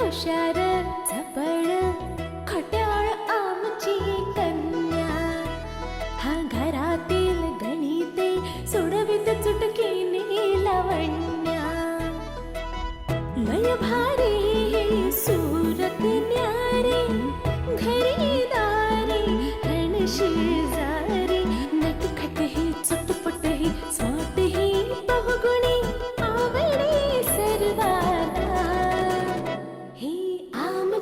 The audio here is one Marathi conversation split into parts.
हुशार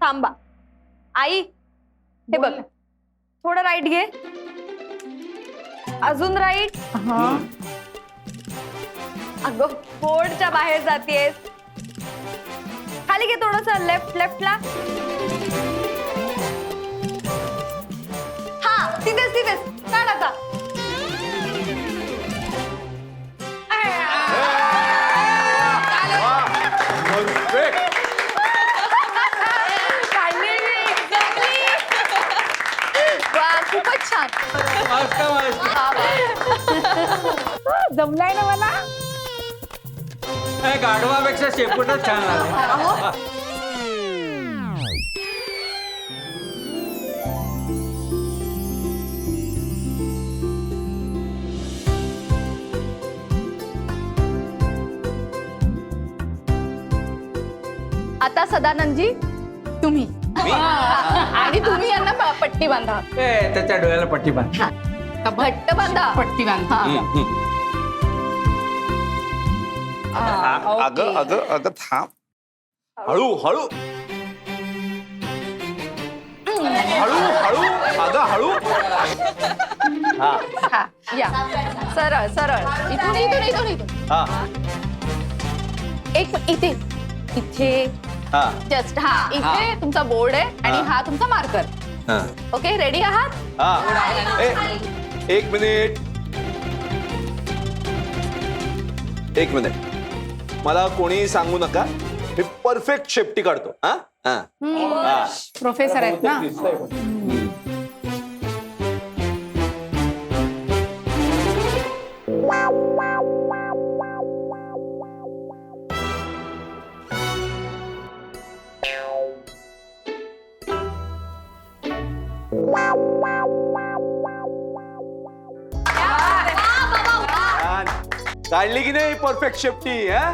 थांबा. आई हे बघ. थोडं राईट घे. अजून राईट? हा. अगं बोर्डच्या बाहेर जातेस खाली घे थोडस लेफ्ट लेफ्टला हा तिथेच तिथेच. काढ आता. जमलाय ना मला? गाढवापेक्षा शेपूटच छान आले आता सदानंदजी तुम्ही. आणि तुम्ही यांना प- पट्टी बांधा. ए, त्याच्या डोळ्याला पट्टी बांध. घट्ट बांधा? पट्टी बांधा. हा. अगं अगं अगं थांब. हळू हळू. हळू हळू. अगं हळू. हा. हा या. सरळ सरळ. इथून इथून इथून इथून. हा. एक इथे. इथे. हा. जस्ट हा. इथे तुमचा बोर्ड आहे आणि हा. तुमचा मार्कर हा. ओके रेडी आहात? हा. ए, एक मिनिट एक मिनिट मला कोणी सांगू नका? मी परफेक्ट शेपटी काढतो. हा? हा. हा. प्रोफेसर आहेत ना? काढली की नाही परफेक्ट शेपटी हा?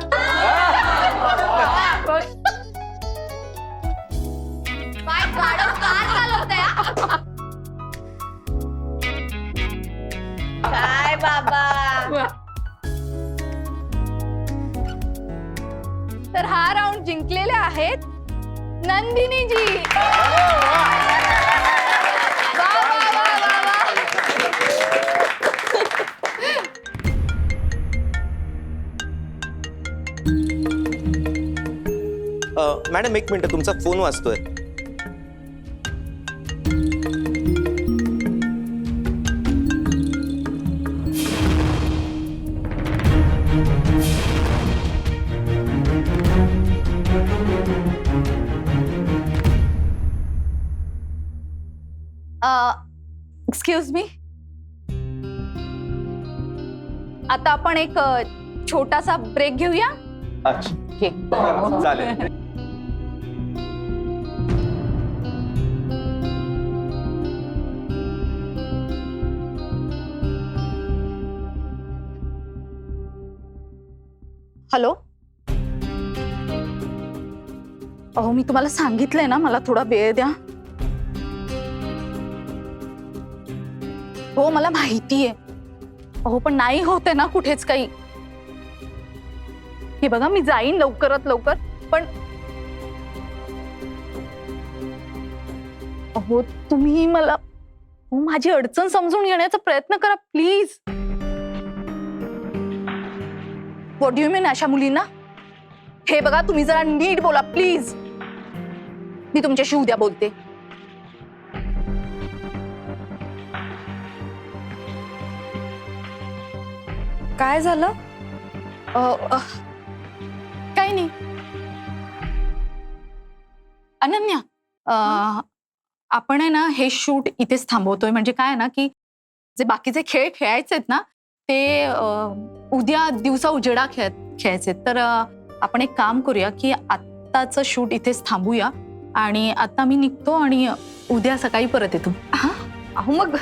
काय बाबा। तर हा राऊंड जिंकलेले आहेत नंदिनीजी मॅडम एक मिनिट तुमचा फ़ोन वाजतोय. एक्सक्यूज मी आता आपण एक अ, छोटासा ब्रेक घेऊया? अच्छा. चालेल. हॅलो अहो मी तुम्हाला सांगितलंय ना मला थोडा वेळ द्या. हो मला माहितीये अहो पण नाही होते ना कुठेच काही. हे बघा मी जाईन लवकरात लवकर पण अहो तुम्ही मला माझी अडचण समजून घेण्याचा प्रयत्न करा प्लीज. व्हॉट यू मीन अशा मुलींना हे बघा तुम्ही जरा नीट बोला प्लीज मी तुमच्याशी उद्या बोलते. काय झालं? काही नाही. अनन्या अ, आपण आहे ना हे शूट इथेच थांबवतोय. म्हणजे काय आहे ना की जे बाकीचे खेळ खेळायचे आहेत ना ते उद्या दिवसा उजेडा खेळ खेळायचे. तर आपण एक काम करूया की आत्ताचं शूट इथेच थांबूया आणि आता मी निघतो आणि उद्या सकाळी परत येतो. अहो मग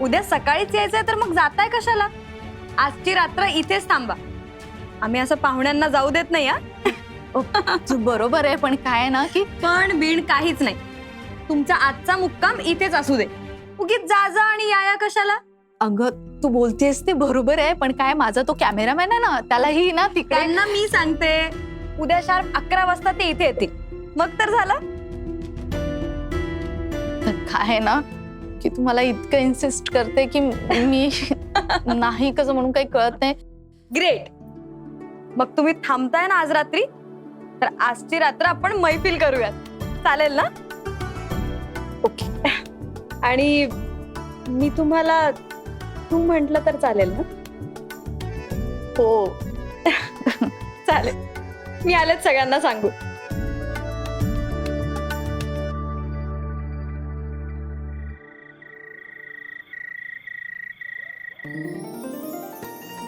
उद्या सकाळीच यायचंय तर मग जाताय कशाला? आजची रात्र इथेच थांबा. आम्ही असं पाहुण्यांना जाऊ देत नाही हा? बरोबर आहे पण काय आहे ना की पण बिण काहीच नाही. तुमचा आजचा मुक्काम इथेच असू दे. उगीच जा जा आणि या या कशाला? अगं तू बोलतेस ते बरोबर आहे पण काय माझा तो कॅमेरामॅन आहे ना त्यालाही ना तिकडे त्यांना मी सांगते. उद्या शार्प अकरा वाजता ते इथे येतील. मग तर झालं. तर काय आहे ना की तू मला इतकं इन्सिस्ट करते की मी नाही कसं म्हणून काही कळत नाही. ग्रेट मग तुम्ही थांबताय ना आज रात्री? तर आजची रात्र आपण मैफिल करूयात. चालेल ना? ओके आणि मी तुम्हाला तू म्हंटल तर चालेल ना? हो. चालेल. मी आलेच सगळ्यांना सांगू.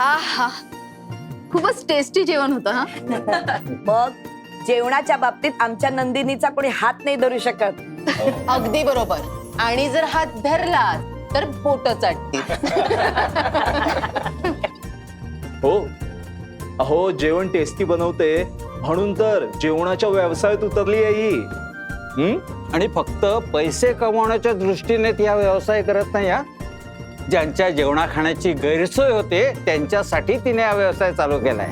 आहा. खूपच टेस्टी जेवण होतं हा? मग जेवणाच्या बाबतीत आमच्या नंदिनीचा कोणी हात नाही धरू शकत. अगदी बरोबर. आणि जर हात धरला तर पोट चाटतील हो. अहो जेवण टेस्टी बनवते. म्हणून तर जेवणाच्या व्यवसायात उतरली आहे ही? हम्म आणि फक्त पैसे कमवण्याच्या दृष्टीने ती हा व्यवसाय करत नाही हा? ज्यांच्या जेवणा खाण्याची गैरसोय होते त्यांच्यासाठी तिने हा व्यवसाय चालू केलाय.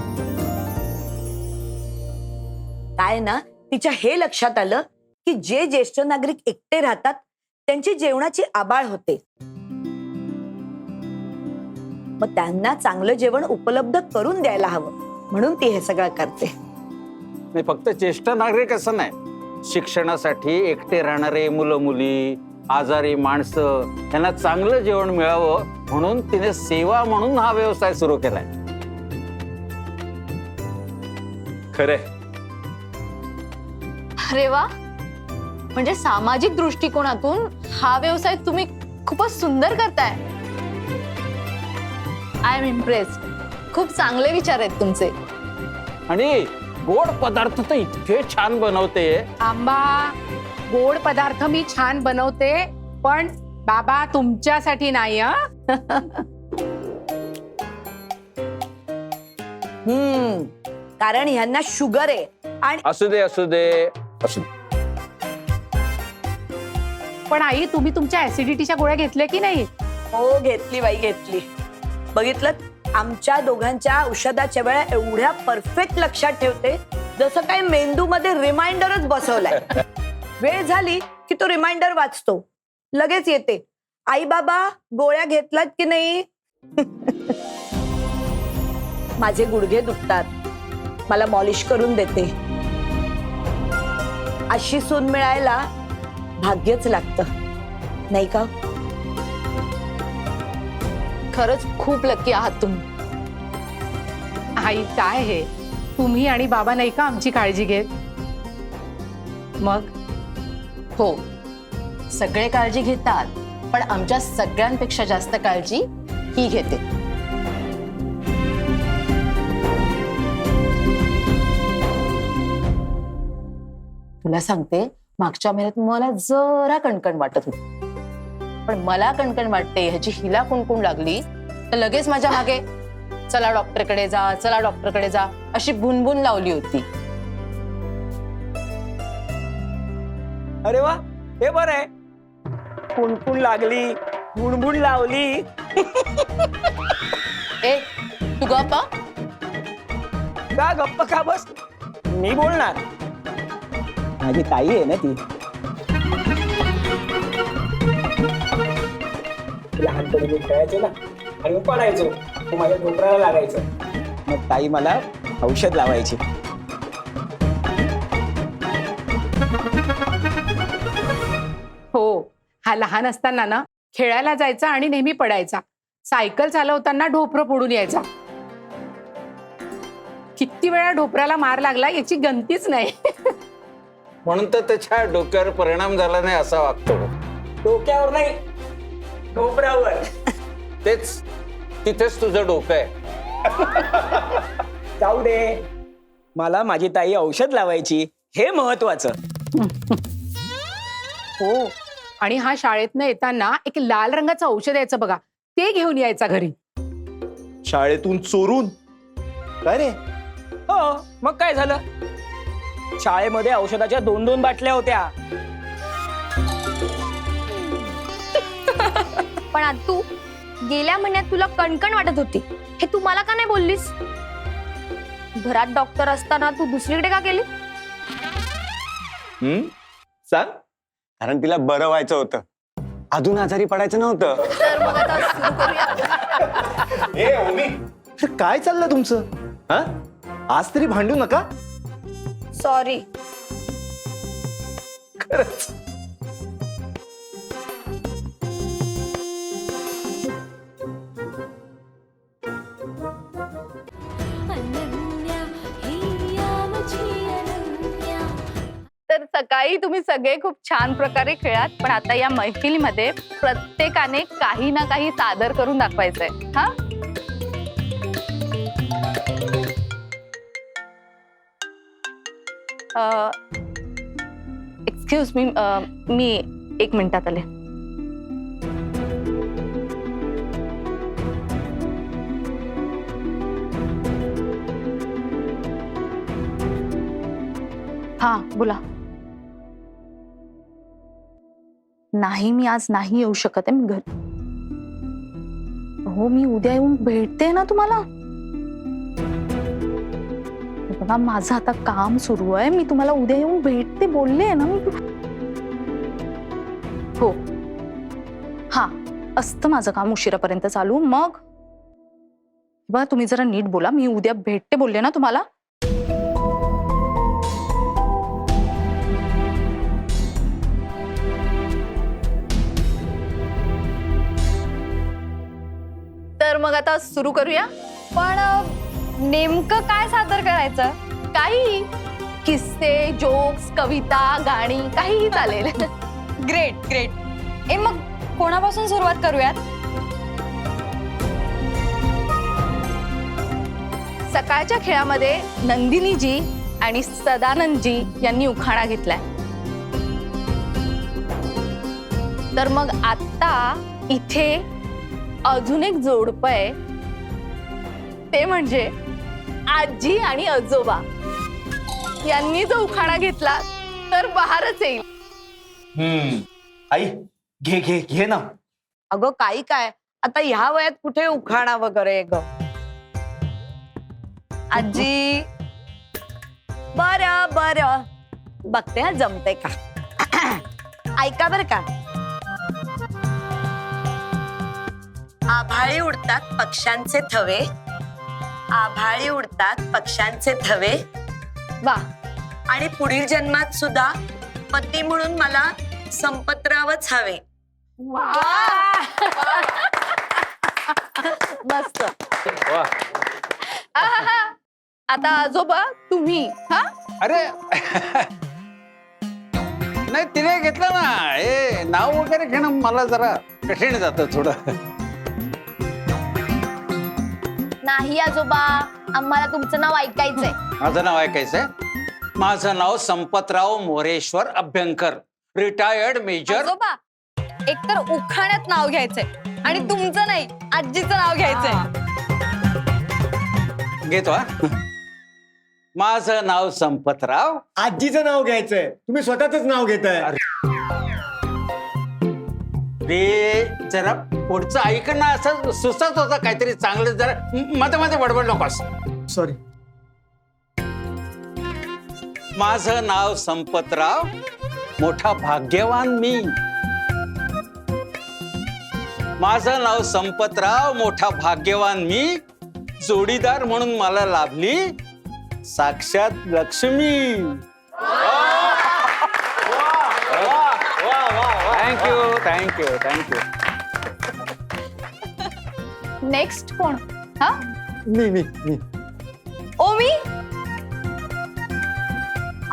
काय ना तिच्या हे लक्षात आलं की जे ज्येष्ठ नागरिक एकटे राहतात त्यांची जेवणाची आबाळ होते. मग त्यांना चांगलं जेवण उपलब्ध करून द्यायला हवं म्हणून ती हे सगळं करते. नाही फक्त ज्येष्ठ नागरिक असं नाही. शिक्षणासाठी एकटे राहणारे मुलं मुली आजारी माणसं यांना चांगलं जेवण मिळावं म्हणून तिने सेवा म्हणून हा व्यवसाय सुरू केलाय. खरंय. अरे वा! म्हणजे सामाजिक दृष्टिकोनातून हा व्यवसाय तुम्ही खूपच सुंदर करताय. आय एम इम्प्रेस्ड खूप चांगले विचार आहेत तुमचे. आणि गोड पदार्थ तर इतके छान बनवते. आंबा गोड पदार्थ मी छान बनवते पण बाबा तुमच्यासाठी नाही हं? हम्म कारण ह्यांना शुगर आहे. आणि असू दे असू दे असू दे. पण आई तुम्ही तुमच्या ऍसिडिटीच्या गोळ्या घेतल्या की नाही? हो घेतली बाई घेतली. बघितलं? आमच्या दोघांच्या औषधाच्या वेळा एवढ्या परफेक्ट लक्षात ठेवते जसं काय मेंदू मध्ये रिमाइंडरच बसवलाय. वेळ झाली की तो रिमाइंडर वाचतो. लगेच येते. आई बाबा गोळ्या घेतलात की नाही? माझे गुडघे दुखतात. मला मॉलिश करून देते. अशी सून मिळायला भाग्यच लागतं. नाही का? खरंच खूप लकी आहात तुम्ही. आई काय हे? तुम्ही आणि बाबा नाही का आमची काळजी घेत? मग? हो. सगळे काळजी घेतात पण आमच्या सगळ्यांपेक्षा जास्त काळजी ही घेते. तुला सांगते मागच्या महिन्यात मला जरा कणकण वाटत होती. पण मला कणकण वाटते ह्याची हिला कुणकुण लागली तर लगेच माझ्या मागे चला डॉक्टरकडे जा चला डॉक्टरकडे जा अशी बुनबुन लावली होती. अरे वा हे बरं आहे. कुणकुण लागली बुणबुण लावली. ए तू गप्प? का गप्प का बस? मी बोलणार. माझी ताई आहे ना ती लहानपणी मी खेळायचो ना आणि मी पडायचो ते माझ्या डोंगराला लागायचं मग ताई मला औषध लावायची हो हा लहान असताना ना खेळायला जायचा आणि नेहमी पडायचा. सायकल चालवताना ढोपरं फोडून यायचा. किती वेळा ढोपराला मार लागला याची गंतीच नाही. म्हणून तर त्याच्या डोक्यावर परिणाम झाला नाही असा वागतो. डोक्यावर नाही डोपरावर तेच तिथेच तुझं डोकं आहे. जाऊ दे. मला माझी ताई औषध लावायची हे महत्वाचं. हो आणि हा शाळेतनं येताना एक लाल रंगाचं औषध यायचं बघा ते घेऊन यायचा घरी. शाळेतून चोरून? काय रे? हो मग काय झालं? शाळेमध्ये औषधाच्या दोन दोन बाटल्या होत्या. पण आज तू गेल्या महिन्यात तुला कणकण वाटत होती. हे तू मला का नाही बोललीस? घरात डॉक्टर असताना तू दुसरीकडे का गेली? हम्म? सांग. कारण तिला बरं व्हायचं होतं. अजून आजारी पडायचं नव्हतं. तर मग आता सुरू करूया. ए ओमी. अरे काय चाललंय तुमचं? हा? आज तरी भांडू नका. सॉरी. खरंच. तर सकाळी तुम्ही सगळे खूप छान प्रकारे खेळात पण आता या मैफिलीमध्ये प्रत्येकाने काही ना काही सादर करून दाखवायचंय. हा? एक्सक्यूज मी मी एक मिनिटात आले. हा बोला. नाही मी आज नाही येऊ शकत आहे मी घर हो मी उद्या येऊन भेटते ना तुम्हाला? बघा माझं आता काम सुरू आहे. मी तुम्हाला उद्या येऊन भेटते बोलले ना मी. हो. हा. असतं माझं काम उशिरापर्यंत चालू. मग? बघा तुम्ही जरा नीट बोला. मी उद्या भेटते बोलले ना तुम्हाला. तर मग आता सुरू करूया. पण नेमकं काय सादर करायचं? काही किस्से जोक्स कविता गाणी काहीही चालेल. ग्रेट ग्रेट ए मग कोणापासून सुरुवात करूयात? सकाळच्या खेळामध्ये नंदिनीजी आणि सदानंदजी यांनी उखाणा घेतलाय. तर मग आता इथे अजून एक जोडप आहे. ते म्हणजे आजी आणि आजोबा. यांनी जो उखाणा घेतला तर बहारच येईल. हम्म. आई घे घे घे ना. अगं काही काय? आता ह्या वयात कुठे उखाणा वगैरे ग? आजी. बर बर. बघते हा जमते का? ऐका बर का. आभाळी उडतात पक्ष्यांचे थवे. आभाळी उडतात पक्ष्यांचे थवे वा. आणि पुढील जन्मात सुद्धा पती म्हणून मला संपतरावच हवे. मस्त. आहाहा. आता आजोबा तुम्ही हा? अरे. नाही तिने घेतलं ना. हे नाव वगैरे घेणं मला जरा कठीण जातं थोडं. नाही आजोबा. आम्हाला तुमचं नाव ऐकायचंय. माझं नाव ऐकायचंय? माझं नाव संपतराव मोरेश्वर अभ्यंकर. रिटायर्ड मेजर आजोबा एकतर उखाण्यात नाव घ्यायचंय आणि तुमचं नाही आजीचं नाव घ्यायचंय. घेतो हा. माझं नाव संपतराव. आजीचं नाव घ्यायचंय. तुम्ही स्वतःच नाव घेताय. रे जरा पुढचं ऐक ना असं सुचत होतं काहीतरी चांगलं जरा मध्ये मध्ये बडबड नकोस सॉरी माझं नाव संपतराव. मोठा भाग्यवान मी. माझं नाव संपतराव मोठा भाग्यवान मी. जोडीदार म्हणून मला लाभली साक्षात Lakshmi. Thank you thank you thank you next कोण? हा? मी मी मी. ओ मी?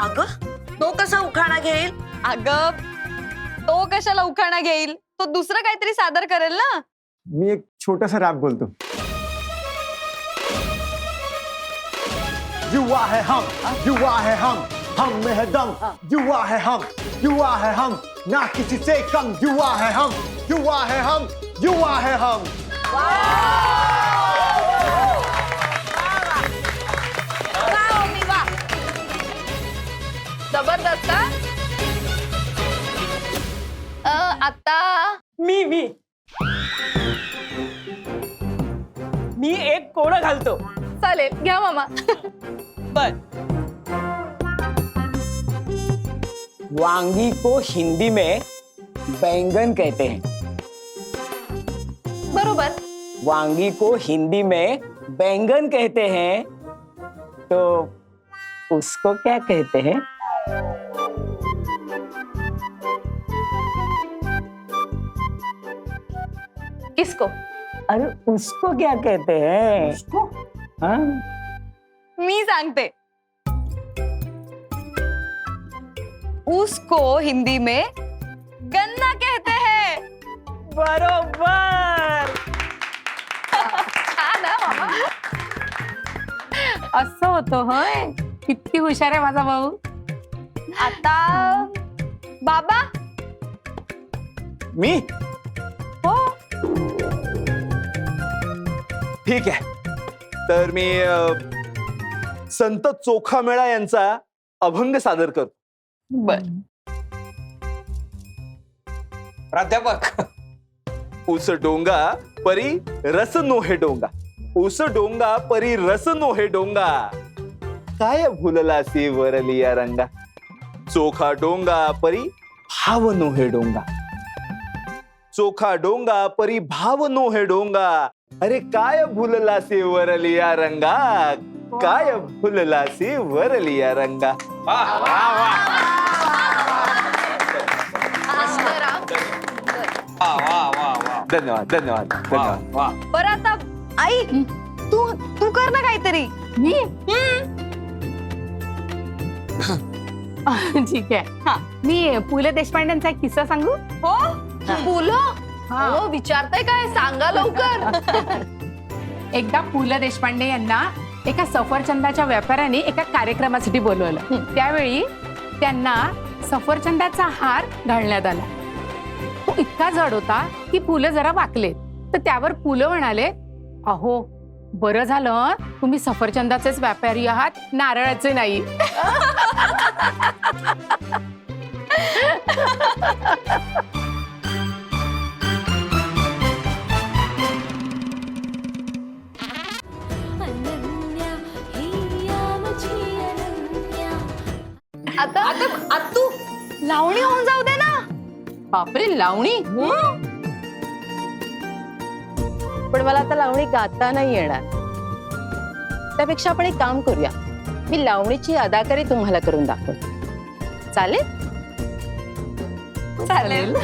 अगं तो कसा उखाणा घेईल? अगं तो कशाला उखाणा घेईल? तो दुसरं काहीतरी सादर करेल ना? मी एक छोटासा रॅप बोलतो. युवा है हम युवा है हम. हम में है दम युवा है हम युवा है हम ना किसी से कम युवा है हम युवा है हम युवा है हम जबरदस्त? अं, आता? मी मी. मी एक कोडं घालतो. चालेल. घ्या मामा. बर. वांगी को हिंदी में बैंगन कहते हैं। बरोबर। वांगी को हिंदी में बैंगन कहते हैं। तो उसको क्या कहते हैं? किसको? अरे उसको क्या कहते हैं? उसको? हाँ। मी सांगते। उसको हिंदी में गन्ना कहते हैं। बरोबर। हा असं होतं होय? किती हुशार आहे माझा भाऊ. आता बाबा। मी? हो। ठीक आहे. तर मी अ, संत चोखामेळा यांचा अभंग सादर करतो. बर. प्राध्यापक ऊस डोंगा परी रस नोहे डोंगा. ऊस डोंगा परी रस नोहे डोंगा. काय भुललासी वरलिया रंगा? चोखा डोंगा परी भाव नोहे डोंगा. चोखा डोंगा परी भाव नोहे डोंगा. अरे काय भुललासी वरलिया रंगा? काय भुललासी वरलिया रंगा. वाह वाह वाह. वाह वाह. वाह धन्यवाद धन्यवाद वाह धन्यवाद. बरं आता आई तू तू कर ना काहीतरी. मी? ठीक आहे. हा. मी पु ल देशपांडेंचा एक किस्सा सांगू? हो? फुलं हा. हो विचारताय काय? सांगा लवकर. एकदा पु ल देशपांडे यांना एका सफरचंदाच्या व्यापाऱ्याने एका कार्यक्रमासाठी बोलवलं. त्यावेळी त्यांना सफरचंदाचा हार घालण्यात आला. तो इतका जड होता की फुलं जरा वाकले. तर त्यावर फुलं म्हणाले अहो बरं झालं तुम्ही सफरचंदाचेच व्यापारी आहात नारळाचे नाही. आता आता तू लावणी होऊन जाऊ दे ना. बापरे लावणी? पण मला आता लावणी गाता नाही येणार. त्यापेक्षा आपण एक काम करूया. मी लावणीची अदाकारी तुम्हाला करून दाखवते. चालेल? चालेल.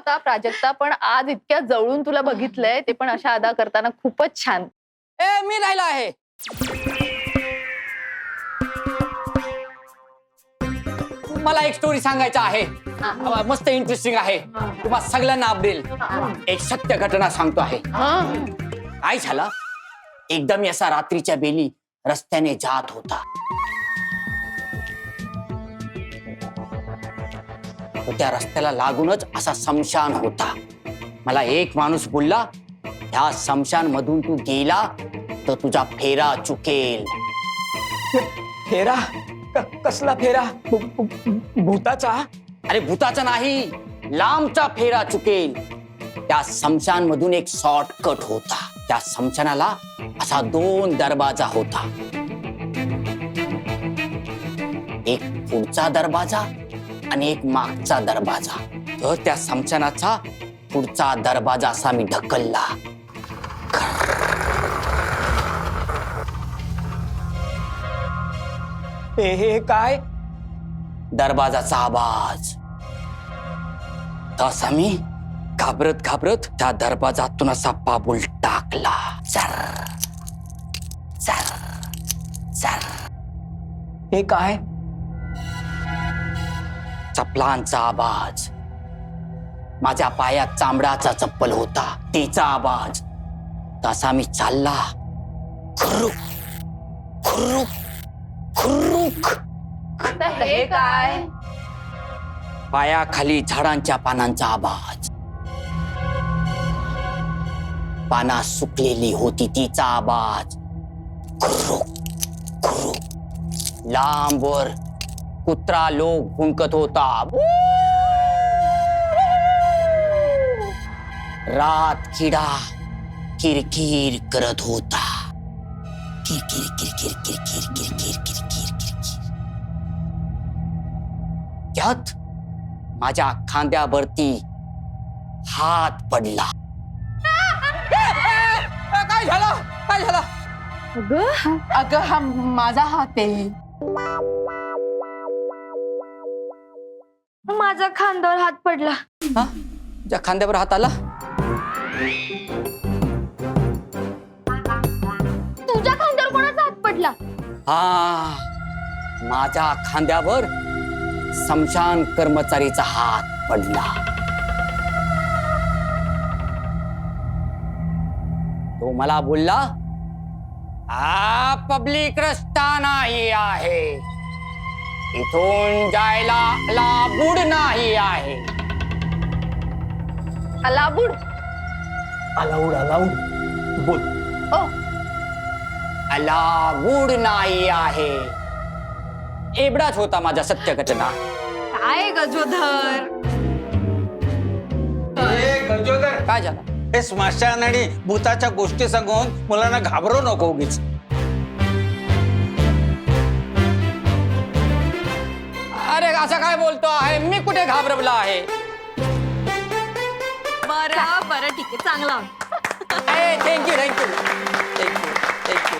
होता. प्राजक्ता पण आज इतक्या जवळून तुला बघितलंय ते पण अशा अदा करताना खूपच छान. ए मी राहिला आहे. मला एक स्टोरी सांगायचं आहे. अ, मस्त इंटरेस्टिंग आहे. तुम्हाला सगळ्यांना आवडेल. एक सत्य घटना सांगतो आहे. काय झालं? एकदम असा रात्रीच्या बेली रस्त्याने जात होता. त्या रस्त्याला लागूनच असा समशान होता. मला एक माणूस बोलला ह्या समशान मधून तू गेला तर तुझा फेरा चुकेल. फेरा? कसला फेरा? भूताचा? अरे भूताचा नाही लांबचा फेरा चुकेल. त्या समशान मधून एक शॉर्टकट होता. त्या समशानाला असा दोन दरवाजा होता. एक पुढचा दरवाजा आणि एक मागचा दरवाजा. तर त्या समशानाचा पुढचा दरवाजा असा मी ढकलला. हे हे काय? दरवाजाचा आवाज. तसा मी घाबरत घाबरत त्या दरवाजातून असा पाबुल टाकला. चर चर चर हे काय? चपलांचा आवाज. माझ्या पायात चांबडाचा चप्पल होता तिचा आवाज. तसा मी चालला. खुरुक खुरुक खुरुक हे काय? पायाखाली झाडांच्या पानांचा आवाज. पाना सुकलेली होती तिचा आवाज. खुरुक खुरुक लांबवर कुत्रा लोक भुंकत होता। रात किडा किरकिर करत होता। किरकिर किरकिर किरकिर किरकिर किरकिर किरकिर। त्यात माझ्या खांद्यावरती हात पडला। काय झालं? काय झालं? अगं हा माझा हात आहे. माझा खांद्यावर हात पडला. हा? तुझ्या खांद्यावर हात आला? तुझ्या खांद्यावर कोणाचा हात पडला? हा माझ्या खांद्यावर समशान कर्मचारीचा हात पडला. तो मला बोलला हा पब्लिक रस्ता नाही आहे. इथून जायला लाबूड नाही आहे. अलाबूड? अलाउड अलाउड बोल. अलाबूड नाही आहे. एवढाच होता माझा सत्य घटना. काय गजोधर काय झालं? हे स्मशान आणि भूताच्या गोष्टी सांगून मुलांना घाबरवू नको उगीच. असं काय बोलतो आहे? मी कुठे घाबरवला आहे? बरं बरं ठीक आहे चांगला. Thank you thank you thank you thank you